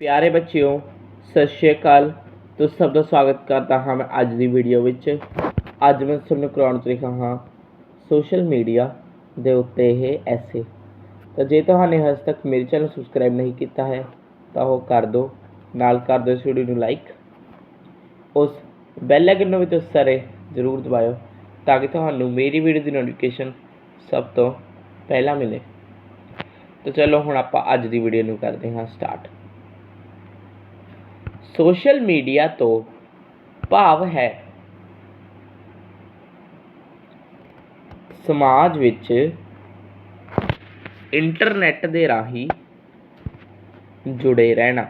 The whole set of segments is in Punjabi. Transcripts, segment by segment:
ਪਿਆਰੇ ਬੱਚਿਓ, ਸਤਿ ਸ਼੍ਰੀ ਅਕਾਲ। ਤੁਸੀਂ ਸਭ ਦਾ ਸਵਾਗਤ ਕਰਦਾ ਹਾਂ ਮੈਂ ਅੱਜ ਦੀ ਵੀਡੀਓ ਵਿੱਚ। ਅੱਜ ਮੈਂ ਤੁਹਾਨੂੰ ਕਰਾਉਣ ਤੋਂ ਰਿਹਾ ਹਾਂ ਸੋਸ਼ਲ ਮੀਡੀਆ ਦੇ ਉੱਤੇ ਇਹ ਐਸੇ ਤਾਂ ਜੇ ਤੁਹਾਨੂੰ ਹਜੇ ਤੱਕ ਮੇਰੇ ਚੈਨਲ ਸਬਸਕ੍ਰਾਈਬ ਨਹੀਂ ਕੀਤਾ ਹੈ, ਤਾਂ ਉਹ ਕਰ ਦਿਓ। ਨਾਲ ਕਰ ਦਿਓ ਇਸ ਵੀਡੀਓ ਨੂੰ ਲਾਈਕ ਉਸ ਬੈਲ ਆਈਕਨ ਨੂੰ ਵੀ ਤੁਸੀਂ ਸਾਰੇ ਜ਼ਰੂਰ ਦਬਾਇਓ, ਤਾਂ ਕਿ ਤੁਹਾਨੂੰ ਮੇਰੀ ਵੀਡੀਓ ਦੀ ਨੋਟੀਫਿਕੇਸ਼ਨ ਸਭ ਤੋਂ ਪਹਿਲਾਂ ਮਿਲੇ। ਤਾਂ ਚਲੋ ਹੁਣ ਆਪਾਂ ਅੱਜ ਦੀ ਵੀਡੀਓ ਨੂੰ ਕਰਦੇ ਹਾਂ ਸਟਾਰਟ ਸੋਸ਼ਲ ਮੀਡੀਆ ਤੋਂ ਭਾਵ ਹੈ। ਸਮਾਜ ਵਿੱਚ ਇੰਟਰਨੈਟ ਦੇ ਰਾਹੀਂ ਜੁੜੇ ਰਹਿਣਾ।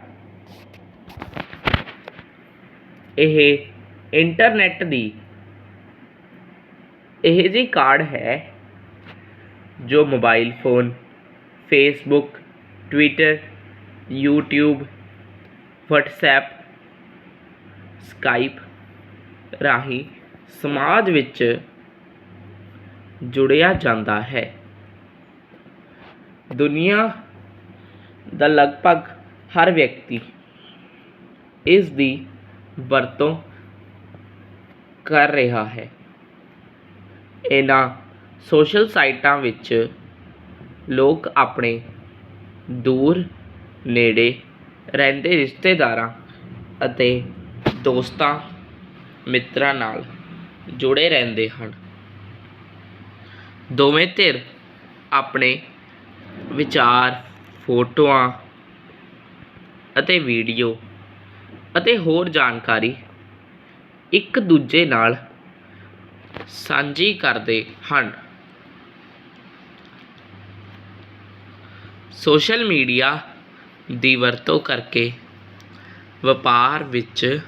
ਇਹ ਇੰਟਰਨੈਟ ਦੀ ਇਹ ਜੀ ਕਾਰਡ ਹੈ ਜੋ mobile phone, Facebook, Twitter YouTube WhatsApp Skype ਰਾਹੀਂ ਸਮਾਜ ਵਿੱਚ ਜੁੜਿਆ ਜਾਂਦਾ ਹੈ। ਦੁਨੀਆ ਦਾ ਲਗਭਗ ਹਰ ਵਿਅਕਤੀ ਇਸ ਦੀ ਵਰਤੋਂ ਕਰ ਰਿਹਾ ਹੈ। ਇਹਨਾਂ ਸੋਸ਼ਲ ਸਾਈਟਾਂ ਵਿੱਚ ਲੋਕ ਆਪਣੇ ਦੂਰ ਨੇੜੇ ਰਹਿੰਦੇ ਰਿਸ਼ਤੇਦਾਰਾਂ ਅਤੇ ਦੋਸਤਾਂ ਮਿੱਤਰਾਂ ਨਾਲ ਜੁੜੇ ਰਹਿੰਦੇ ਹਨ। ਦੋਵੇਂ ਧਿਰ ਆਪਣੇ ਵਿਚਾਰ, ਫੋਟੋਆਂ ਅਤੇ ਵੀਡੀਓ ਅਤੇ ਹੋਰ ਜਾਣਕਾਰੀ ਇੱਕ ਦੂਜੇ ਨਾਲ ਸਾਂਝੀ ਕਰਦੇ ਹਨ। ਸੋਸ਼ਲ ਮੀਡੀਆ ਦੀ ਵਰਤੋਂ ਕਰਕੇ ਵਪਾਰ ਵਿੱਚ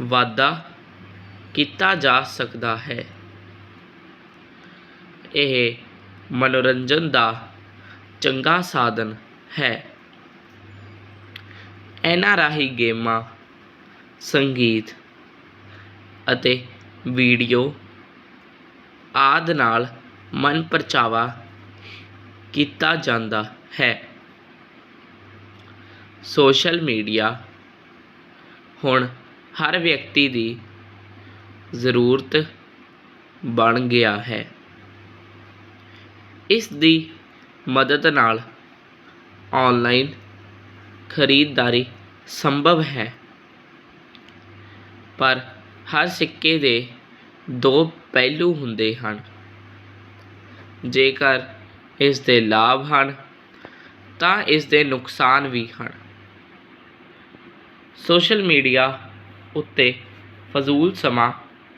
ਵਾਧਾ ਕੀਤਾ ਜਾ ਸਕਦਾ ਹੈ। ਇਹ ਮਨੋਰੰਜਨ ਦਾ ਚੰਗਾ ਸਾਧਨ ਹੈ। ਇਹਨਾਂ ਰਾਹੀਂ ਗੇਮਾਂ, ਸੰਗੀਤ ਅਤੇ ਵੀਡੀਓ ਆਦਿ ਨਾਲ ਮਨ ਪਰਚਾਵਾ ਕੀਤਾ ਜਾਂਦਾ ਹੈ। ਸੋਸ਼ਲ ਮੀਡੀਆ ਹੁਣ ਹਰ ਵਿਅਕਤੀ ਦੀ ਜ਼ਰੂਰਤ ਬਣ ਗਿਆ ਹੈ। ਇਸ ਦੀ ਮਦਦ ਨਾਲ ਆਨਲਾਈਨ ਖਰੀਦਦਾਰੀ ਸੰਭਵ ਹੈ। ਪਰ ਹਰ ਸਿੱਕੇ ਦੇ ਦੋ ਪਹਿਲੂ ਹੁੰਦੇ ਹਨ। ਜੇਕਰ ਇਸ ਦੇ ਲਾਭ ਹਨ, ਤਾਂ ਇਸ ਦੇ ਨੁਕਸਾਨ ਵੀ ਹਨ। ਸੋਸ਼ਲ ਮੀਡੀਆ ਉੱਤੇ ਫਜ਼ੂਲ ਸਮਾਂ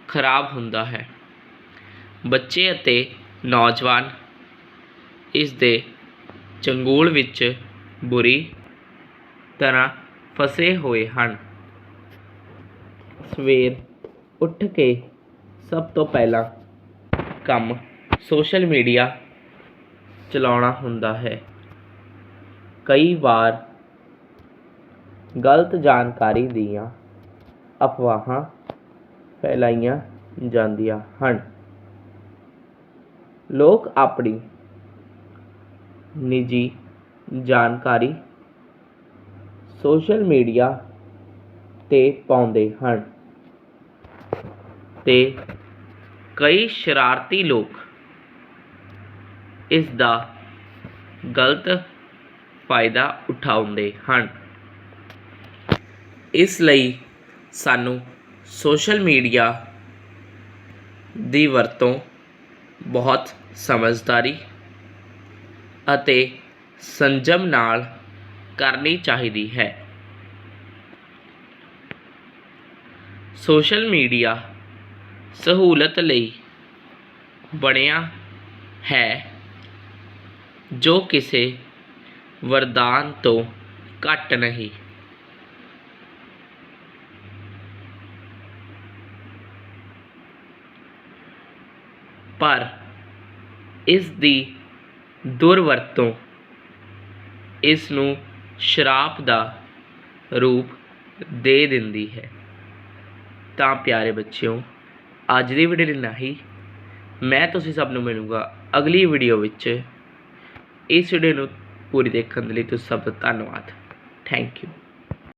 ਖਰਾਬ ਹੁੰਦਾ ਹੈ। ਬੱਚੇ ਅਤੇ ਨੌਜਵਾਨ ਇਸ ਦੇ ਚੰਗੁਲ ਵਿੱਚ ਬੁਰੀ ਤਰ੍ਹਾਂ ਫਸੇ ਹੋਏ ਹਨ। ਸਵੇਰ ਉੱਠ ਕੇ ਸਭ ਤੋਂ ਪਹਿਲਾਂ ਕੰਮ ਸੋਸ਼ਲ ਮੀਡੀਆ ਚਲਾਉਣਾ ਹੁੰਦਾ ਹੈ। ਕਈ ਵਾਰ ਗਲਤ ਜਾਣਕਾਰੀ ਦੀਆਂ ਅਫਵਾਹਾਂ ਫੈਲਾਈਆਂ ਜਾਂਦੀਆਂ ਹਨ। ਲੋਕ ਆਪਣੀ ਨਿੱਜੀ ਜਾਣਕਾਰੀ ਸੋਸ਼ਲ ਮੀਡੀਆ 'ਤੇ ਪਾਉਂਦੇ ਹਨ ਤੇ ਕਈ ਸ਼ਰਾਰਤੀ ਲੋਕ ਇਸ ਦਾ ਗਲਤ ਫਾਇਦਾ ਉਠਾਉਂਦੇ ਹਨ। ਇਸ ਲਈ ਸਾਨੂੰ ਸੋਸ਼ਲ ਮੀਡੀਆ ਦੀ ਵਰਤੋਂ ਬਹੁਤ ਸਮਝਦਾਰੀ ਅਤੇ ਸੰਜਮ ਨਾਲ ਕਰਨੀ ਚਾਹੀਦੀ ਹੈ। ਸੋਸ਼ਲ ਮੀਡੀਆ ਸਹੂਲਤ ਲਈ ਬਣਿਆ ਹੈ ਜੋ ਕਿਸੇ ਵਰਦਾਨ ਤੋਂ ਘੱਟ ਨਹੀਂ। ਪਰ ਇਸ ਦੀ ਦੁਰਵਰਤੋਂ ਇਸ ਨੂੰ ਸ਼ਰਾਪ ਦਾ ਰੂਪ ਦੇ ਦਿੰਦੀ ਹੈ। ਤਾਂ ਪਿਆਰੇ ਬੱਚਿਓ, ਅੱਜ ਦੀ ਵੀਡੀਓ ਲਈ ਹੀ। ਮੈਂ ਤੁਸੀਂ ਸਭ ਨੂੰ ਮਿਲੂੰਗਾ ਅਗਲੀ ਵੀਡੀਓ ਵਿੱਚ। ਇਸ ਵੀਡੀਓ ਨੂੰ ਪੂਰੀ ਦੇਖਣ ਦੇ ਲਈ ਤੁਸੀਂ ਸਭ ਦਾ ਧੰਨਵਾਦ। Thank you